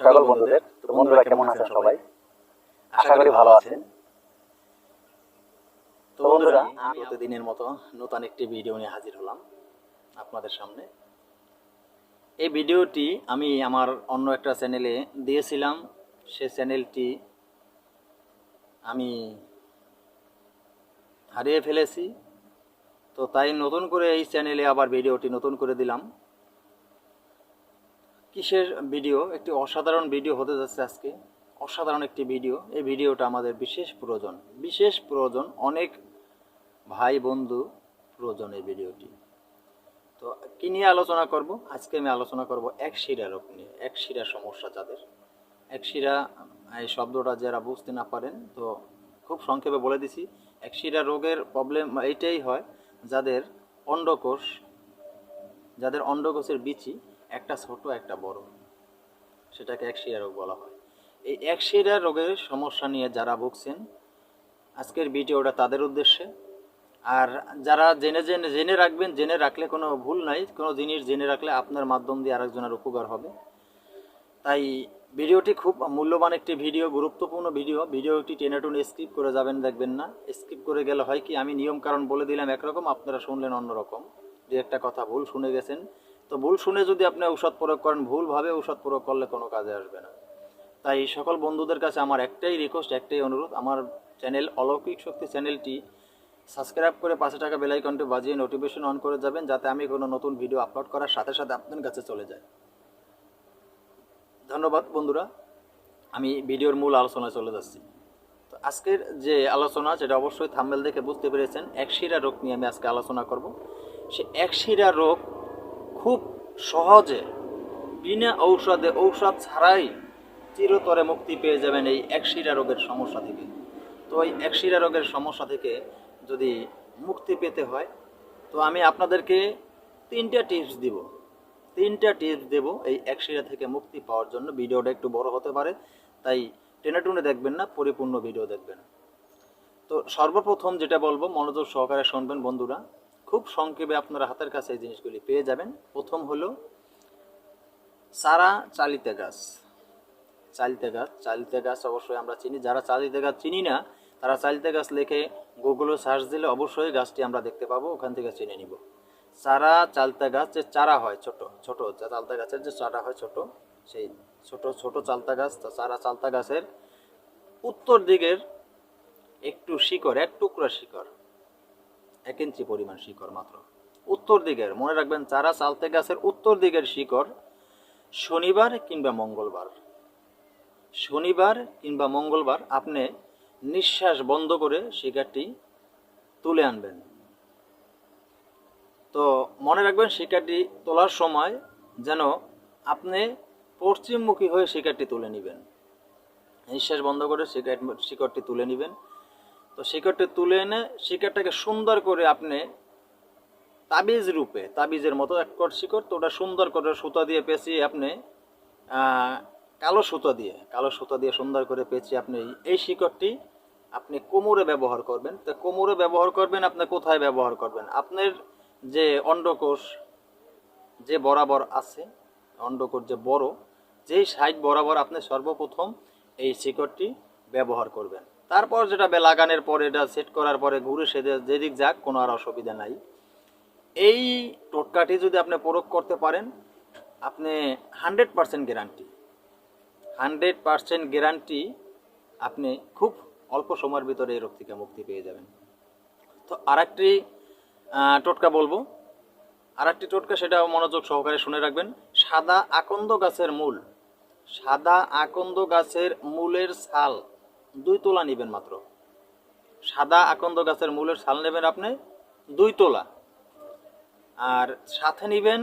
সকল বন্ধুদের। বন্ধুরা কেমন আছেন সবাই? আশা করি ভালো আছেন। তো বন্ধুরা, আমি প্রতিদিনের মতো নতুন একটি ভিডিও নিয়ে হাজির হলাম আপনাদের সামনে। এই ভিডিওটি আমি আমার অন্য একটা চ্যানেলে দিয়েছিলাম। সে চ্যানেলটি আমি হারিয়ে ফেলেছি। তো তাই নতুন করে এই চ্যানেলে আবার ভিডিওটি নতুন করে দিলাম। কিসের ভিডিও, একটি অসাধারণ ভিডিও হতে যাচ্ছে আজকে। অসাধারণ একটি ভিডিও। এই ভিডিওটা আমাদের বিশেষ প্রয়োজন। বিশেষ প্রয়োজন, অনেক ভাই বন্ধু প্রয়োজন এই ভিডিওটি। তো কি নিয়ে আলোচনা করব? আজকে আমি আলোচনা করব এক শিরা রোগ নিয়ে, এক শিরা সমস্যা যাদের। এক শিরা, এই শব্দটা যারা বুঝতে না পারেন, তো খুব সংক্ষেপে বলে দিছি, এক শিরা রোগের প্রবলেম এইটাই হয় যাদের অন্ডকোষ, যাদের অন্ডকোষের বিচি একটা ছোট, একটা বড়। সেটাকে এক শিরা রোগ বলা হয়। এই এক শিরা রোগের সমস্যা নিয়ে যারা ভুগছেন, আজকের ভিডিওটা তাদের উদ্দেশ্যে। আর যারা জেনে জেনে জেনে রাখবেন, জেনে রাখলে কোনো ভুল নাই, কোনো জিনিস জেনে রাখলে আপনার মাধ্যম দিয়ে আরেকজনের উপকার হবে। তাই ভিডিওটি খুব মূল্যবান একটি ভিডিও, গুরুত্বপূর্ণ ভিডিও। ভিডিওটি টেনে টুনে স্কিপ করে যাবেন, দেখবেন না। স্কিপ করে গেলে হয় কি, আমি নিয়ম কারণ বলে দিলাম একরকম, আপনারা শুনলেন অন্যরকম। যে একটা কথা ভুল শুনে গেছেন। তো ভুল শুনে যদি আপনি ঔষধ প্রয়োগ করেন, ভুলভাবে ঔষধ প্রয়োগ করলে কোনো কাজে আসবে না। তাই এই সকল বন্ধুদের কাছে আমার একটাই রিকোয়েস্ট একটাই অনুরোধ, আমার চ্যানেল অলৌকিক শক্তি চ্যানেলটি সাবস্ক্রাইব করে পাঁচশো টাকা বেলাইকনটি বাজিয়ে নোটিফিকেশন অন করে যাবেন, যাতে আমি কোনো নতুন ভিডিও আপলোড করার সাথে সাথে আপনার কাছে চলে যায়। ধন্যবাদ বন্ধুরা, আমি ভিডিওর মূল আলোচনায় চলে যাচ্ছি। তো আজকের যে আলোচনা যেটা অবশ্যই থাম্বেল দেখে বুঝতে পেরেছেন একশিরা রোগ নিয়ে আমি আজকে আলোচনা করব। সে একশিরা রোগ খুব সহজে বিনা ঔষধে ঔষধ ছাড়াই চিরতরে মুক্তি পেয়ে যাবেন এই একশিরা রোগের সমস্যা থেকে। তো এই একশিরা রোগের সমস্যা থেকে যদি মুক্তি পেতে হয়, তো আমি আপনাদেরকে তিনটা টিপস দিব। তিনটা টিপস দেব এই একশিরা থেকে মুক্তি পাওয়ার জন্য। ভিডিওটা একটু বড় হতে পারে, তাই টেনে টুনে দেখবেন না, পরিপূর্ণ ভিডিও দেখবেন। তো সর্বপ্রথম যেটা বলব, মনোযোগ সহকারে শুনবেন বন্ধুরা। খুব সংক্ষেপে আপনারা হাতের কাছে এই জিনিসগুলি পেয়ে যাবেন। প্রথম হলো চারা চালিতে গাছ। চালিতে গাছ চালিতে গাছ অবশ্যই আমরা চিনি। যারা চালিতে গাছ চিনি না, তারা চালিতে গাছ লিখে গুগলে সার্চ দিলে অবশ্যই গাছটি আমরা দেখতে পাবো, ওখান থেকে চিনে নিব। চারা চালতা গাছ যে চারা হয় ছোট ছোট চালতা গাছের যে চারা হয় ছোট, সেই ছোট ছোট চালতা গাছ চারা চালতা গাছের উত্তর দিকের একটু শিকড়, এক টুকরা শিকড়। এক ইঞ্চি পরিমাণ শিকড় মাত্র। উত্তর দিকের, মনে রাখবেন, চারা চালতে গাছের উত্তর দিকের শিকড় শনিবার কিংবা মঙ্গলবার। শনিবার কিংবা মঙ্গলবার আপনি নিঃশ্বাস বন্ধ করে শিকারটি তুলে আনবেন। তো মনে রাখবেন, শিকারটি তোলার সময় যেন আপনি পশ্চিমমুখী হয়ে শিকারটি তুলে নেবেন। নিঃশ্বাস বন্ধ করে শিকার শিকড়টি তুলে নেবেন। তো শিকড়টি তুলে এনে শিকারটাকে সুন্দর করে আপনি তাবিজ রূপে, তাবিজের মতো এক কট শিকড়, তো ওটা সুন্দর করে সুতা দিয়ে পেঁচিয়ে আপনি কালো সুতা দিয়ে, কালো সুতা দিয়ে সুন্দর করে পেঁচিয়ে আপনি এই- এই শিকড়টি আপনি কোমরে ব্যবহার করবেন। তো কোমরে ব্যবহার করবেন, আপনি কোথায় ব্যবহার করবেন? আপনার যে অন্ডকোষ যে বরাবর আছে, অন্ডকোষ যে বড়, যেই সাইড বরাবর আপনি সর্বপ্রথম এই শিকড়টি ব্যবহার করবেন। তারপর যেটা বে- লাগানোর পরে, এটা সেট করার পরে ঘুরে সেদে যেদিক যাক, কোনো আর অসুবিধা নাই। এই টোটকাটি যদি আপনি প্রয়োগ করতে পারেন, আপনি hundred percent guarantee hundred percent guarantee আপনি খুব অল্প সময়ের ভিতরে এই রোগ থেকে মুক্তি পেয়ে যাবেন। তো আরেকটি টোটকা বলব। আরেকটি টোটকা, সেটা মনোযোগ সহকারে শুনে রাখবেন। সাদা আকন্দ গাছের মূল। সাদা আকন্দ গাছের মূলের ছাল দুই তোলা নেবেন মাত্র। সাদা আকন্দ গাছের মূলের ছাল নেবেন আপনি, দুই তোলা। আর সাথে নেবেন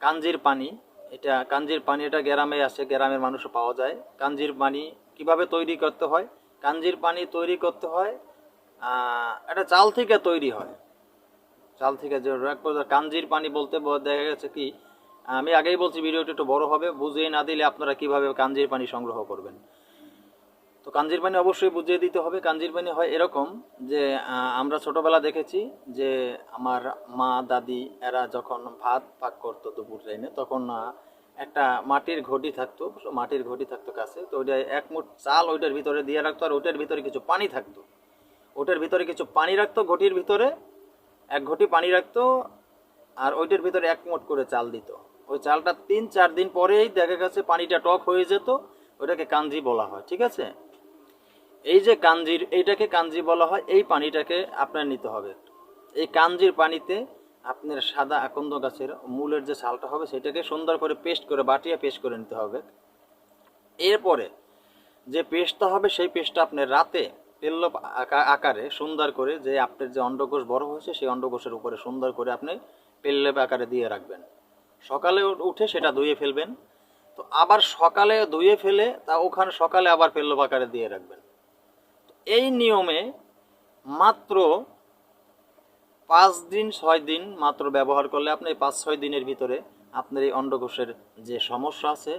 কাঞ্জির পানি। এটা কাঞ্জির পানি, এটা গ্রামে আছে, গ্রামের মানুষও পাওয়া যায়। কাঞ্জির পানি কীভাবে তৈরি করতে হয়? কাঞ্জির পানি তৈরি করতে হয় এটা চাল থেকে তৈরি হয়। চাল থেকে কাঞ্জির পানি বলতে দেখা গেছে কি, আমি আগেই বলছি ভিডিওটা একটু বড় হবে। বুঝিয়ে না দিলে আপনারা কীভাবে কাঞ্জির পানি সংগ্রহ করবেন? তো কাঞ্জির পানি অবশ্যই বুঝিয়ে দিতে হবে। কাঞ্জির পানি হয় এরকম যে আমরা ছোটবেলা দেখেছি যে, আমার মা, দাদি এরা যখন ভাত পাক করতো দুপুর টাইমে তখন একটা মাটির ঘটি থাকতো, মাটির ঘটি থাকতো কাছে তো ওইটা এক মুঠ চাল ওইটার ভিতরে দিয়ে রাখতো আর ওইটার ভিতরে কিছু পানি থাকতো। ওটার ভিতরে কিছু পানি রাখতো, ঘটির ভিতরে এক ঘটি পানি রাখতো আর ওইটার ভিতরে এক মুঠ করে চাল দিত। ওই চালটা তিন চার দিন পরেই দেখা গেছে পানিটা টক হয়ে যেত ওটাকে কাঞ্জি বলা হয়, ঠিক আছে? এই যে কাঞ্জির, এইটাকে কাঞ্জি বলা হয়, এই পানিটাকে আপনার নিতে হবে। এই কাঞ্জির পানিতে আপনার সাদা আকন্দ গাছের মূলের যে ছালটা হবে, সেটাকে সুন্দর করে পেস্ট করে, বাটিয়ে পেস্ট করে নিতে হবে। এরপরে যে পেস্টটা হবে, সেই পেস্টটা আপনি রাতে পেল্লব আকারে সুন্দর করে যে আপনার যে অন্ডকোষ বড় হয়েছে, সেই অন্ডকোষের উপরে সুন্দর করে আপনি পেল্লব আকারে দিয়ে রাখবেন। সকালে উঠে সেটা ধুয়ে ফেলবেন। তো আবার সকালে ধুয়ে ফেলে তা ওখানে সকালে আবার পেল্লব আকারে দিয়ে রাখবেন। এই নিয়মে মাত্র পাঁচ দিন, ছয় দিন মাত্র ব্যবহার করলে আপনি পাঁচ, ছয় দিনের ভিতরে আপনার এই অন্ডকোষের যে সমস্যা আছে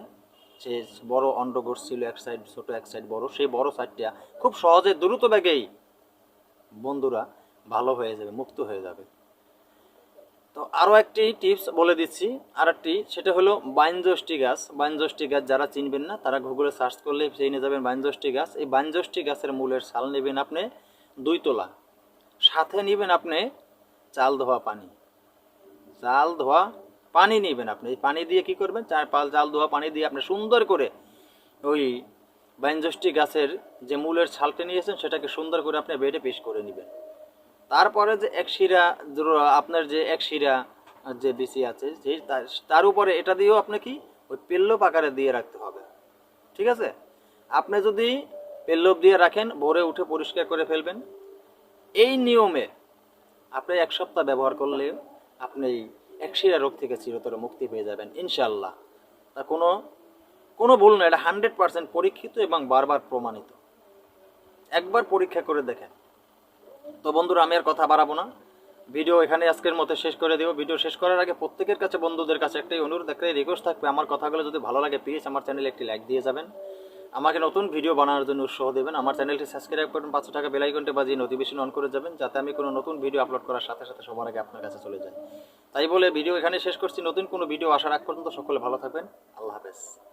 সে বড় অন্ডকোষ ছিল এক সাইড ছোটো এক সাইড বড়, সেই বড় সাইডটা খুব সহজে দ্রুত বেগেই বন্ধুরা ভালো হয়ে যাবে, মুক্ত হয়ে যাবে। তো আরও একটি টিপস বলে দিচ্ছি আর একটি সেটা হলো বাইনজষ্টি গাছ। বাইনজষ্টি গাছ যারা চিনবেন না, তারা গুগলে সার্চ করলে চিনে যাবেন বাইনজষ্টি গাছ। এই বাইনজষ্টি গাছের মূলের ছাল নেবেন আপনি দুই তোলা। সাথে নেবেন আপনি চাল ধোয়া পানি। চাল ধোয়া পানি নেবেন আপনি। এই পানি দিয়ে কি করবেন? চার পাল চাল ধোয়া পানি দিয়ে আপনি সুন্দর করে ওই বাইনজষ্টি গাছের যে মূলের ছালটা নিয়েছেন, সেটাকে সুন্দর করে আপনি বেডে পেশ করে নেবেন। তারপরে যে এক শিরা আপনার যে এক শিরা যে বিসি আছে, যে তার- উপরে এটা দিয়েও আপনি কি? ওই পেল্লব আকারে দিয়ে রাখতে হবে। ঠিক আছে? আপনি যদি পেল্লব দিয়ে রাখেন, ভোরে উঠে পরিষ্কার করে ফেলবেন। এই নিয়মে আপনি এক সপ্তাহ ব্যবহার করলে আপনি এই শিরা রোগ থেকে চিরতরে মুক্তি পেয়ে যাবেন ইনশাল্লাহ তা কোনো কোনো ভুল না এটা হান্ড্রেড পার্সেন্ট পরীক্ষিত এবং বারবার প্রমাণিত। একবার পরীক্ষা করে দেখেন। তো বন্ধুরা, আমি আর কথা বাড়াবো না। ভিডিও এখানে আজকের মতো শেষ করে দেবো। ভিডিও শেষ করার আগে প্রত্যেকের কাছে, বন্ধুদের কাছে একটাই অনুরোধ একটাই রিকোয়েস্ট থাকবে। আমার কথাগুলো যদি ভালো লাগে প্লিজ আমার চ্যানেলে একটি লাইক দিয়ে যাবেন। আমাকে নতুন ভিডিও বানানোর জন্য উৎসাহ দেবেন। আমার চ্যানেলটি সাবস্ক্রাইব করবেন পাঁচশো টাকা বেলাইকনটে বাজিয়ে নোটিফিকেশন অন করে যাবেন, যাতে আমি কোনো নতুন ভিডিও আপলোড করার সাথে সাথে সবার আগে আপনার কাছে চলে যায়। তাই বলে ভিডিও এখানে শেষ করছি। নতুন কোনো ভিডিও আসার আগ পর্যন্ত সকলে ভালো থাকবেন। আল্লাহ হাফেজ।